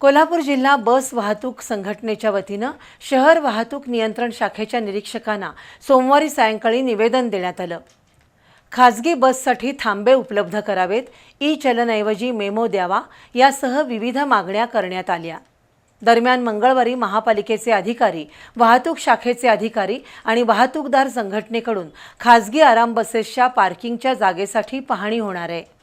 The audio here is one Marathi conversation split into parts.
कोल्हापूर जिल्हा बस वाहतूक संघटनेच्या वतीनं शहर वाहतूक नियंत्रण शाखेच्या निरीक्षकांना सोमवारी सायंकाळी निवेदन देण्यात आलं. खाजगी बससाठी थांबे उपलब्ध करावेत ई चलनऐवजी मेमो द्यावा यासह विविध मागण्या करण्यात आल्या. दरम्यान मंगळवारी महापालिकेचे अधिकारी वाहतूक शाखेचे अधिकारी आणि वाहतूकदार संघटनेकडून खाजगी आराम बसेसच्या पार्किंगच्या जागेसाठी पाहणी होणार आहे.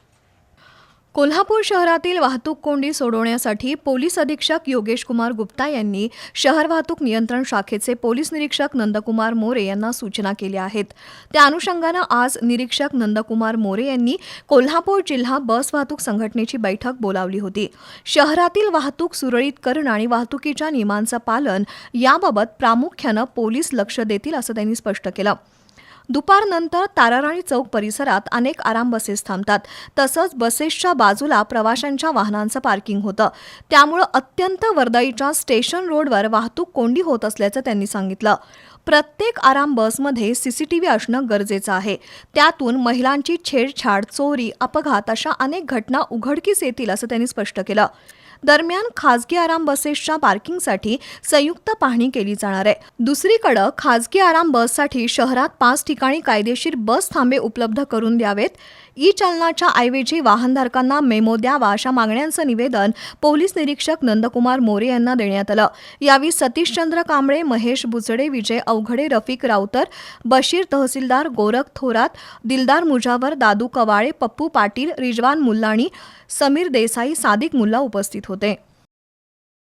कोल्हापूर शहरातील वाहतूक कोंडी सोडवण्यासाठी पोलीस अधीक्षक योगेश कुमार गुप्ता यांनी शहर वाहतूक नियंत्रण शाखेचे पोलीस निरीक्षक नंदकुमार मोरे यांना सूचना केल्या आहेत. त्या अनुषंगानं आज निरीक्षक नंदकुमार मोरे यांनी कोल्हापूर जिल्हा बस वाहतूक संघटनेची बैठक बोलावली होती. शहरातील वाहतूक सुरळीत करणं आणि वाहतुकीच्या नियमांचं पालन याबाबत प्रामुख्यानं पोलीस लक्ष देतील असं त्यांनी स्पष्ट केलं. दुपारनंतर ताराराणी चौक परिसरात अनेक आराम बसेस थांबतात. तसंच बसेसच्या बाजूला प्रवाशांच्या वाहनांचं पार्किंग होतं. त्यामुळं अत्यंत वर्दळीच्या स्टेशन रोडवर वाहतूक कोंडी होत असल्याचं त्यांनी सांगितलं. प्रत्येक आराम बसमध्ये सीसीटीव्ही असणं गरजेचं आहे. त्यातून महिलांची छेडछाड चोरी अपघात अशा अनेक घटना उघडकीस येतील असं त्यांनी स्पष्ट केलं. दरम्यान खासगी आराम बसेसच्या पार्किंगसाठी संयुक्त पाहणी केली जाणार आहे. दुसरीकडं खासगी आराम बससाठी शहरात पाच ठिकाणी कायदेशीर बस थांबे उपलब्ध करून द्यावेत. ई चालनाच्या ऐवजी वाहनधारकांना मेमो द्यावा अशा मागण्यांचं निवेदन पोलीस निरीक्षक नंदकुमार मोरे यांना देण्यात आलं. यावेळी सतीशचंद्र कांबळे महेश बुचडे विजय अवघडे रफिक राऊतर बशीर तहसीलदार गोरख थोरात दिलदार मुजावर दादू कवाळे पप्पू पाटील रिजवान मुल्लाणी समीर देसाई सादिक मुल्ला उपस्थित होते. ಆಗಿದೆ